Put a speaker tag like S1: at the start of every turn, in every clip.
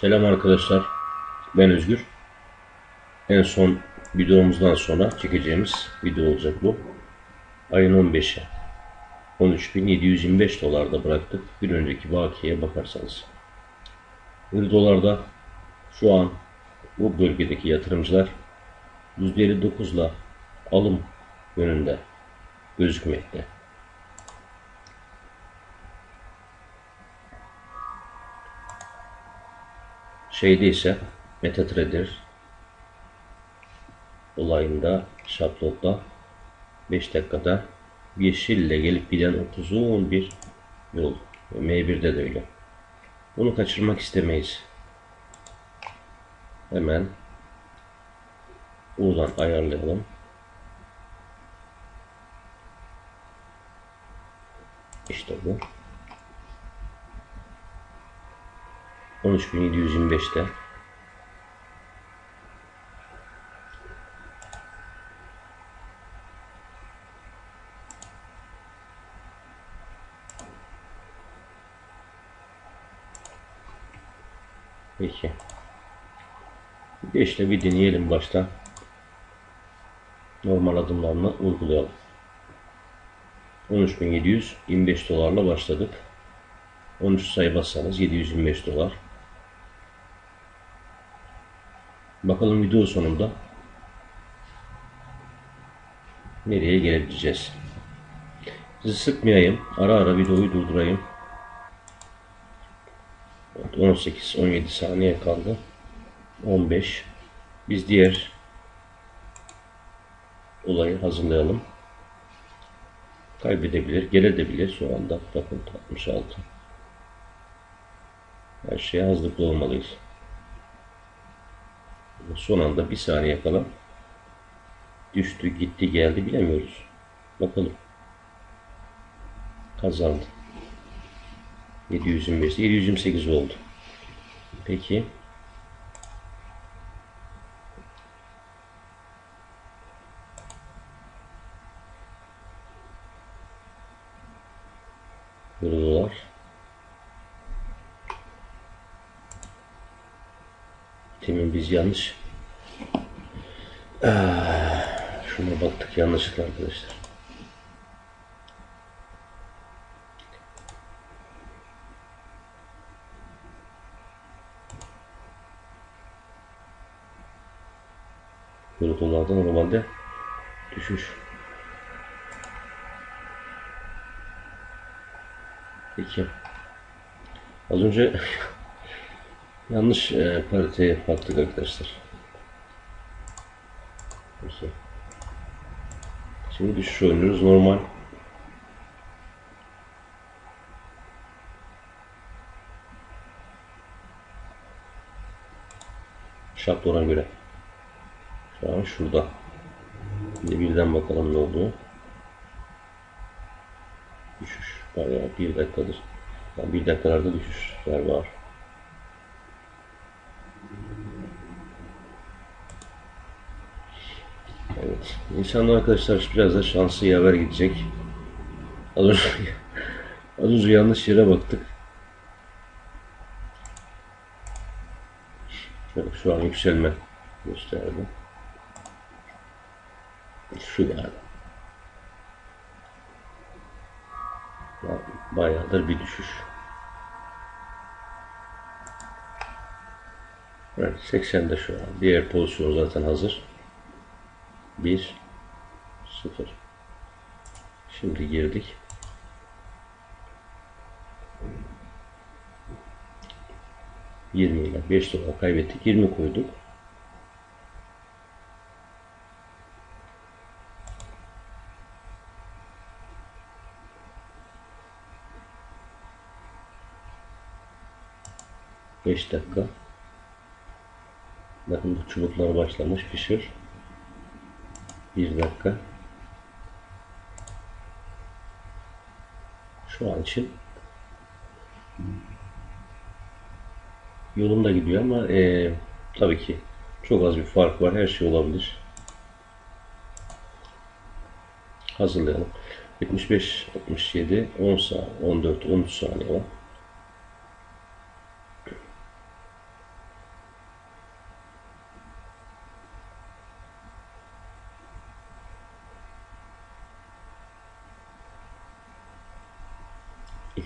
S1: Selam arkadaşlar. Ben Özgür. En son videomuzdan sonra çekeceğimiz video olacak bu. Ayın 15'i. 13.725 dolarda bıraktık. Bir önceki bakiyeye bakarsanız. 1 dolarda şu an bu bölgedeki yatırımcılar %59 ile alım yönünde gözükmekte. Şeyde ise MetaTrader olayında şablonda 5 dakikada yeşille gelip giden 30'un bir yol. M1'de de öyle. Bunu kaçırmak istemeyiz. Hemen buradan ayarlayalım. İşte bu. 13725'te Peki. İşte bir deneyelim baştan. Normal adımlarla uygulayalım. 13.725 dolarla başladık. 13 sayı bassanız 725 dolar. Bakalım video sonunda nereye gelebileceğiz. Sizi sıkmayayım. Ara ara videoyu durdurayım. 18-17 saniye kaldı. 15. Biz diğer olayı hazırlayalım. Kaybedebilir, gelebilir şu anda. Bakın 66. Her şeye hazırlıklı olmalıyız. Son anda bir saniye kala düştü, gitti, geldi bilemiyoruz. Bakalım. Kazandı. 725, 728 oldu. Peki. Eurolar. Demin biz yanlış. Ah, şuna baktık yanlışlıkla arkadaşlar. Eurodolarda normalde düşüş. Peki. Az önce yanlış e, pariteye baktık arkadaşlar. Şimdi düşüş oynuyoruz normal. Şablona göre. Şu an şurada. Şimdi birden bakalım ne oldu. Düşüş. Bayağı bir dakikadır. Yani bir dakikalarda düşüşler var. Evet. İnsanlar arkadaşlar biraz da şansı yaver gidecek. Az önce, az önce yanlış yere baktık. Şöyle şu an yükselme gösterdi. Şu yani. Bayağıdır bir düşüş. Evet, 80'de şu an. Diğer pozisyon zaten hazır. 1 0 Şimdi girdik. Yirmi ile 5 dolar kaybettik. 20 koyduk. Beş dakika. Bakın bu çubuklar başlamış pişir. Bir dakika. Şu an için yolunda gidiyor ama e, tabii ki çok az bir fark var. Her şey olabilir. Hazırlayalım. 75, 67, 10 saniye, 14, 13 saniye var.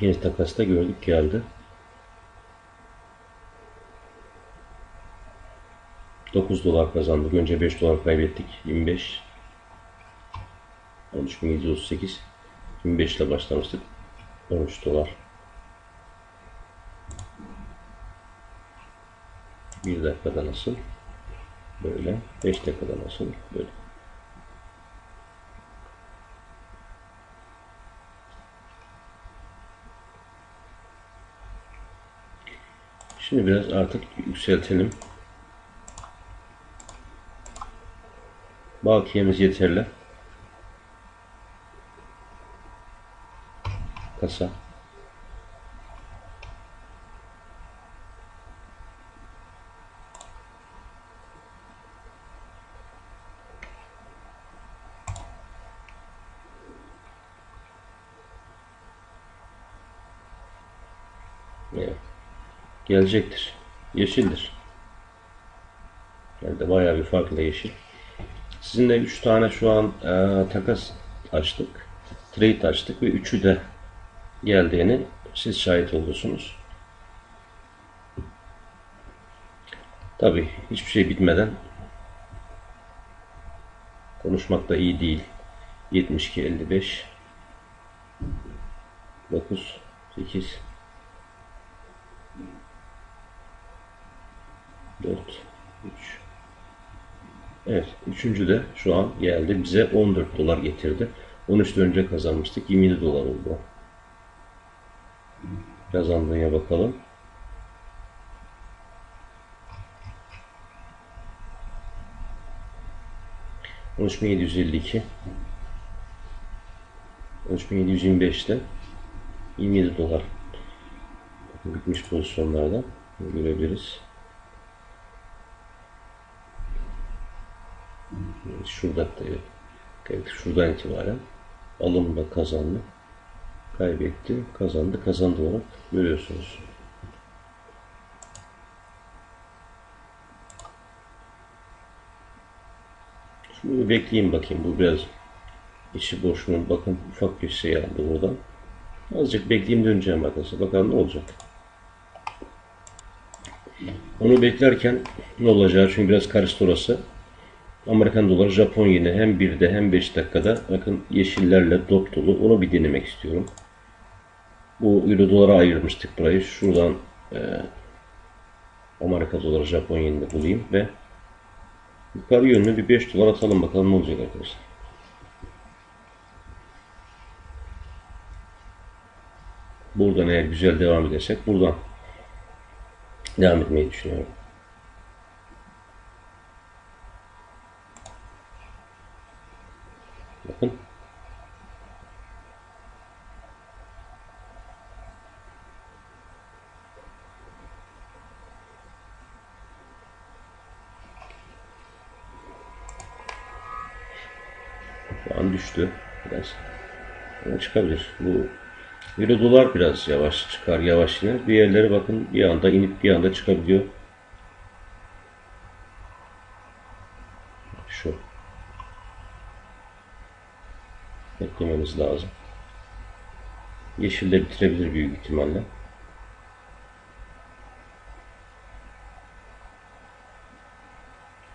S1: İkinci takasta gördük geldi. 9 dolar kazandık. Önce 5 dolar kaybettik. 25 13.738 25 ile başlamıştık. 13 dolar. 1 dakikada nasıl? Böyle. 5 dakikada nasıl? Böyle. Şimdi biraz artık yükseltelim. Bakiyemiz yeterli. Kasa. Evet. Gelecektir. Yeşildir. Yani bayağı bir farklı yeşil. Sizinle 3 tane şu an e, takas açtık. Trade açtık ve üçü de geldiğini siz şahit olursunuz. Tabi hiçbir şey bitmeden konuşmak da iyi değil. 72 55 9 8 4 3 Evet. Üçüncü de şu an geldi. Bize 14 dolar getirdi. 13 önce kazanmıştık. 27 dolar oldu. Kazandığına bakalım. On üç bin yedi yüz elli iki. On üç bin yedi yüz yirmi beşte 27 dolar bitmiş pozisyonlarda görebiliriz. Da evet, şuradan itibaren alımda kazandı. Kaybetti, kazandı, kazandı olarak görüyorsunuz. Şimdi bir bekleyeyim bakayım. Bu biraz içi boşluğun bakın ufak bir şey aldı buradan. Azıcık bekleyeyim döneceğim arkadaşlar. Bakalım ne olacak. Onu beklerken ne olacağı çünkü biraz karıştı orası. Amerikan doları Japon yine hem 1'de hem 5 dakikada bakın yeşillerle dop dolu. Onu bir denemek istiyorum. Bu euro dolara ayırmıştık burayı. Şuradan e, Amerika doları Japon yenini bulayım ve yukarı yönlü bir 5 dolar atalım bakalım ne olacak arkadaşlar. Buradan eğer güzel devam edersek buradan devam etmeyi düşünüyorum. Bakın. Şu an düştü biraz. Ama çıkabilir. Bu Euro dolar biraz yavaş çıkar, yavaş iner. Bir yerlere bakın bir anda inip bir anda çıkabiliyor. Şu. Beklememiz lazım. Yeşilde bitirebilir büyük ihtimalle.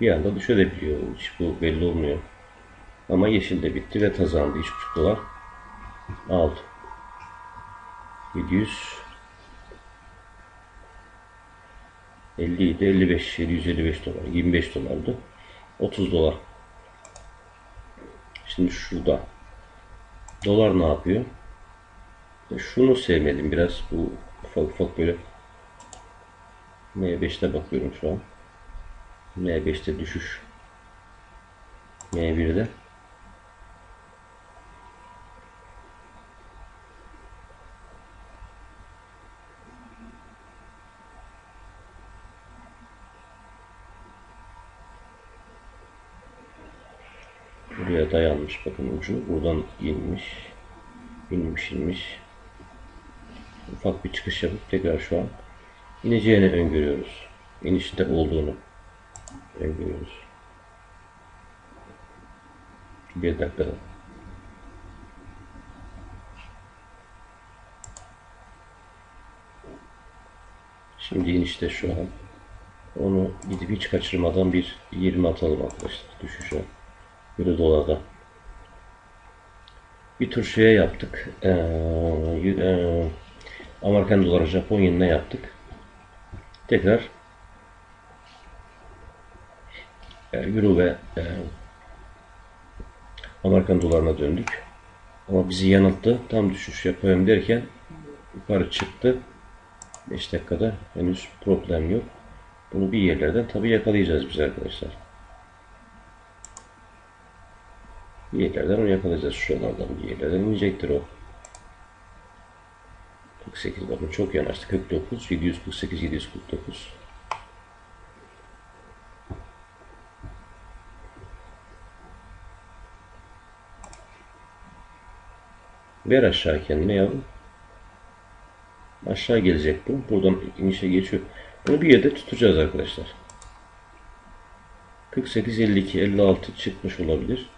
S1: Bir anda düşebiliyor. Hiç bu belli olmuyor. Ama yeşilde bitti ve kazandı. 3,5 dolar aldı. 700 50 idi 55 755 dolar. 25 dolardı. 30 dolar. Şimdi şurada. Dolar ne yapıyor? Şunu sevmedim biraz. Bu ufak ufak böyle M5'te bakıyorum şu an. M5'te düşüş. M1'de Buraya bakın ucu. Buradan inmiş. inmiş inmiş. Ufak bir çıkış yapıp tekrar şu an ineceğini öngörüyoruz. İnişte olduğunu öngörüyoruz. Bir dakikada. Şimdi inişte şu an. Onu gidip hiç kaçırmadan bir 20 atalım arkadaşlar düşüşe. Euro dolarda. Bir tur şeye yaptık. Ee, ee, Amerikan doları Japon yenine yaptık. Tekrar e, Euro ve e, Amerikan dolarına döndük. Ama bizi yanılttı. Tam düşüş yapayım derken yukarı çıktı. 5 dakikada henüz problem yok. Bunu bir yerlerden tabii yakalayacağız biz arkadaşlar. Bir yerlerden onu yakalayacağız. Şuralardan bir yerlerden inecektir o. 48 bakın çok yanaştı. 49, 748, 749. Ver aşağı kendine yavrum. Aşağı gelecek bu. Buradan inişe geçiyor. Bunu bir yerde tutacağız arkadaşlar. 48, 52, 56 çıkmış olabilir.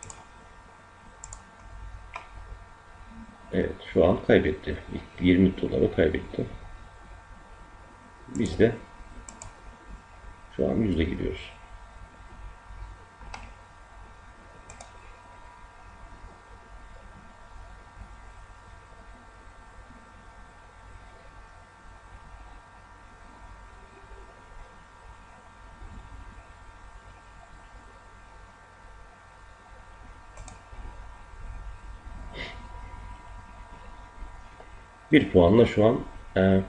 S1: Evet şu an kaybetti. 20 doları kaybetti. Biz de şu an yüzde gidiyoruz. Bir puanla şu an e,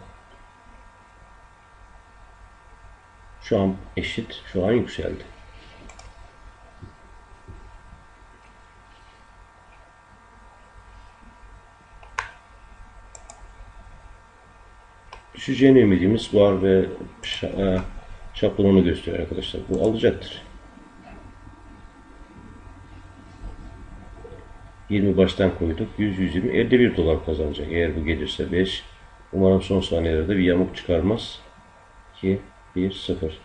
S1: şu an eşit, şu an yükseldi. Düşeceğini ümidimiz var ve şa- e, gösteriyor arkadaşlar. Bu alacaktır. 20 baştan koyduk. 100 120 51 dolar kazanacak eğer bu gelirse 5. Umarım son saniyelerde bir yamuk çıkarmaz. 2 1 0.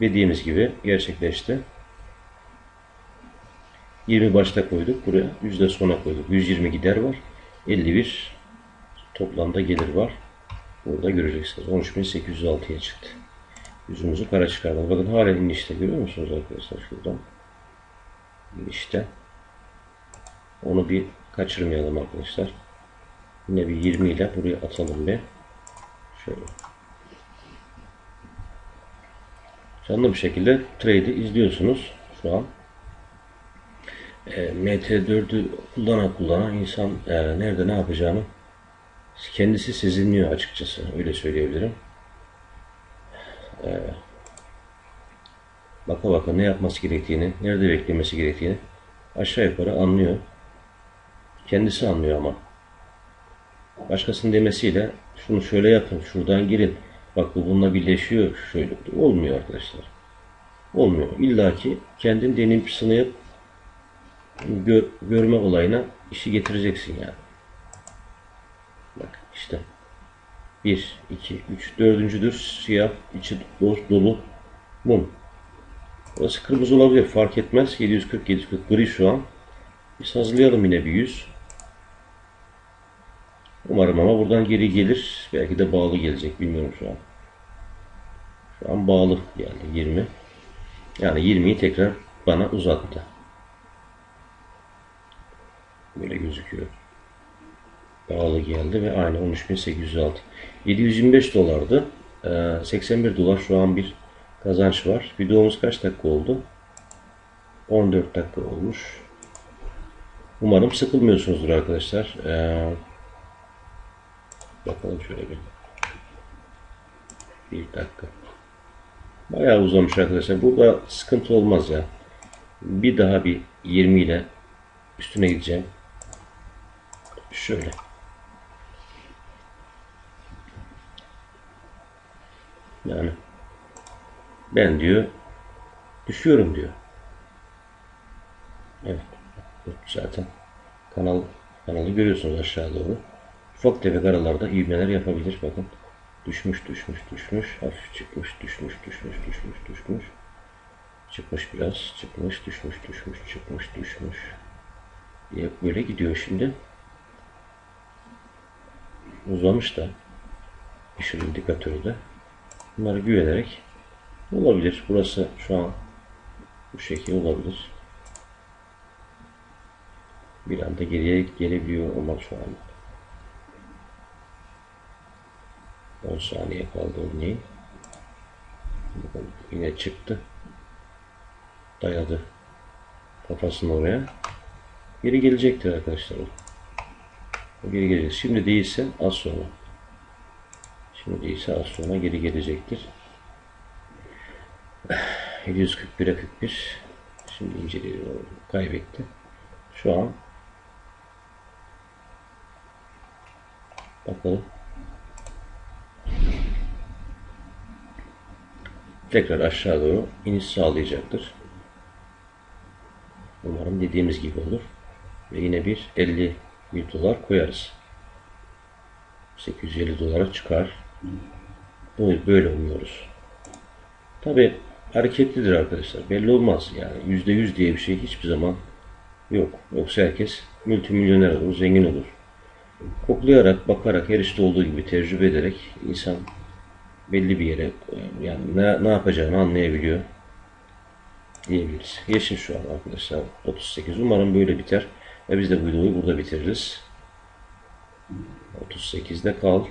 S1: Dediğimiz gibi gerçekleşti. 20 başta koyduk buraya. Yüzde sona koyduk. 120 gider var. 51 toplamda gelir var. Burada göreceksiniz. 13.806'ya çıktı. Yüzümüzü kara çıkardık. Bakın hala inişte görüyor musunuz arkadaşlar şuradan? İnişte. Onu bir kaçırmayalım arkadaşlar. Yine bir 20 ile buraya atalım bir. Şöyle. Canlı bir şekilde trade'i izliyorsunuz şu an. E, MT4'ü kullanan kullanan insan e, nerede ne yapacağını kendisi sezinliyor açıkçası. Öyle söyleyebilirim. E, baka baka ne yapması gerektiğini, nerede beklemesi gerektiğini aşağı yukarı anlıyor. Kendisi anlıyor ama. Başkasının demesiyle şunu şöyle yapın, şuradan girin. Bak bu bununla birleşiyor. Şöyle olmuyor arkadaşlar. Olmuyor. İlla ki kendin deneyim sınayıp gör, görme olayına işi getireceksin yani. Bak işte. 1, 2, 3, dördüncüdür. Siyah, içi dolu, mum. Burası kırmızı olabilir. Fark etmez. 740, 740 gri şu an. Biz hazırlayalım yine bir 100. Umarım ama buradan geri gelir. Belki de bağlı gelecek. Bilmiyorum şu an. Şu an bağlı geldi 20. Yani 20'yi tekrar bana uzattı. Böyle gözüküyor. Bağlı geldi ve aynı 13.806. 725 dolardı. Ee, 81 dolar şu an bir kazanç var. Videomuz kaç dakika oldu? 14 dakika olmuş. Umarım sıkılmıyorsunuzdur arkadaşlar. Ee, bakalım şöyle bir. Bir dakika. Bayağı uzamış arkadaşlar. Burada sıkıntı olmaz ya. Bir daha bir 20 ile üstüne gideceğim. Şöyle. Yani ben diyor düşüyorum diyor. Evet. Zaten kanal kanalı görüyorsunuz aşağı doğru. Ufak tefek aralarda ivmeler yapabilir bakın. Düşmüş düşmüş düşmüş hafif çıkmış düşmüş düşmüş düşmüş düşmüş. Çıkmış biraz çıkmış düşmüş düşmüş çıkmış düşmüş. Diye böyle gidiyor şimdi. Uzamış da. ışıl indikatörü de. Bunları güvenerek olabilir. Burası şu an bu şekil olabilir. Bir anda geriye gelebiliyor olmak şu an. 10 saniye kaldı örneğin. Yine çıktı. Dayadı kafasını oraya. Geri gelecektir arkadaşlar. geri gelecek. Şimdi değilse az sonra. Şimdi değilse az sonra geri gelecektir. 741'e 41. Şimdi inceliyor. Kaybetti. Şu an bakalım. Tekrar aşağı doğru iniş sağlayacaktır. Umarım dediğimiz gibi olur. Ve yine bir 50 bir dolar koyarız. 850 dolara çıkar. Bunu böyle umuyoruz. Tabi hareketlidir arkadaşlar. Belli olmaz. Yani %100 diye bir şey hiçbir zaman yok. Yoksa herkes multimilyoner olur, zengin olur. Koklayarak, bakarak, her işte olduğu gibi tecrübe ederek insan belli bir yere yani ne, ne yapacağını anlayabiliyor diyebiliriz. Yeşil şu an arkadaşlar 38. Umarım böyle biter. Ve biz de bu videoyu burada bitiririz. 38'de kal.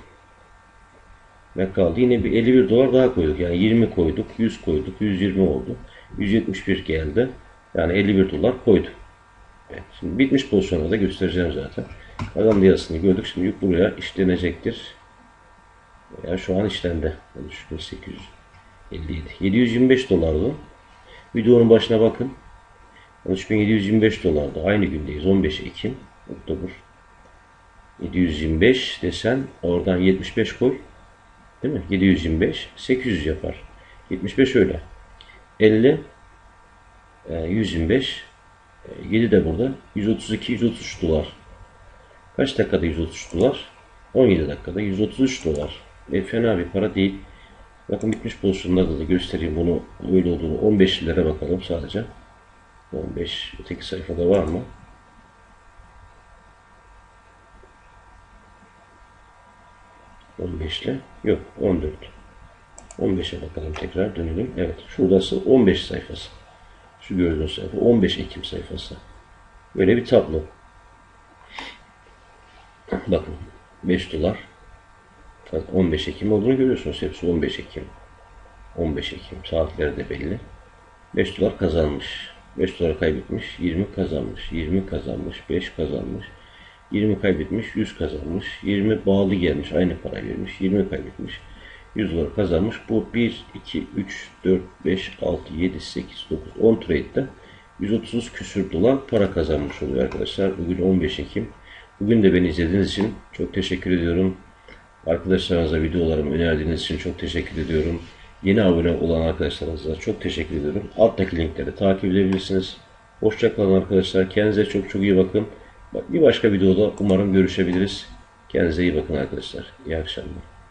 S1: Ve kaldı. Yine bir 51 dolar daha koyduk. Yani 20 koyduk, 100 koyduk, 120 oldu. 171 geldi. Yani 51 dolar koyduk. Evet, şimdi bitmiş pozisyonu da göstereceğim zaten. Kazandı yarısını gördük. Şimdi yük buraya işlenecektir. Yani şu an işlendi. 3857. 725 dolardı. Videonun başına bakın. 3725 dolardı. Aynı gündeyiz. 15 Ekim. Oktober. 725 desen oradan 75 koy. Değil mi? 725 800 yapar. 75 öyle. 50 125 7 de burada. 132 133 dolar. Kaç dakikada 133 dolar? 17 dakikada 133 dolar. E, fena bir para değil. Bakın bitmiş pozisyonlarda da göstereyim bunu öyle olduğunu. 15 lira bakalım sadece. 15 öteki sayfada var mı? ile yok 14 15'e bakalım tekrar dönelim evet şurası 15 sayfası şu gördüğünüz sayfa 15 Ekim sayfası böyle bir tablo bakın 5 dolar 15 Ekim olduğunu görüyorsunuz. Hepsi 15 Ekim. 15 Ekim. Saatleri de belli. 5 dolar kazanmış. 5 dolar kaybetmiş. 20 kazanmış. 20 kazanmış. 5 kazanmış. 20 kaybetmiş. 100 kazanmış. 20 bağlı gelmiş. Aynı para vermiş. 20 kaybetmiş. 100 dolar kazanmış. Bu 1 2 3 4 5 6 7 8 9 10 trade'de 130 küsür dolar para kazanmış oluyor arkadaşlar. Bugün 15 Ekim. Bugün de beni izlediğiniz için çok teşekkür ediyorum arkadaşlarınıza videolarımı önerdiğiniz için çok teşekkür ediyorum Yeni abone olan arkadaşlarınıza çok teşekkür ediyorum. Alttaki linkleri takip edebilirsiniz. Hoşçakalın arkadaşlar. Kendinize çok çok iyi bakın. Bir başka videoda umarım görüşebiliriz. Kendinize iyi bakın arkadaşlar. İyi akşamlar.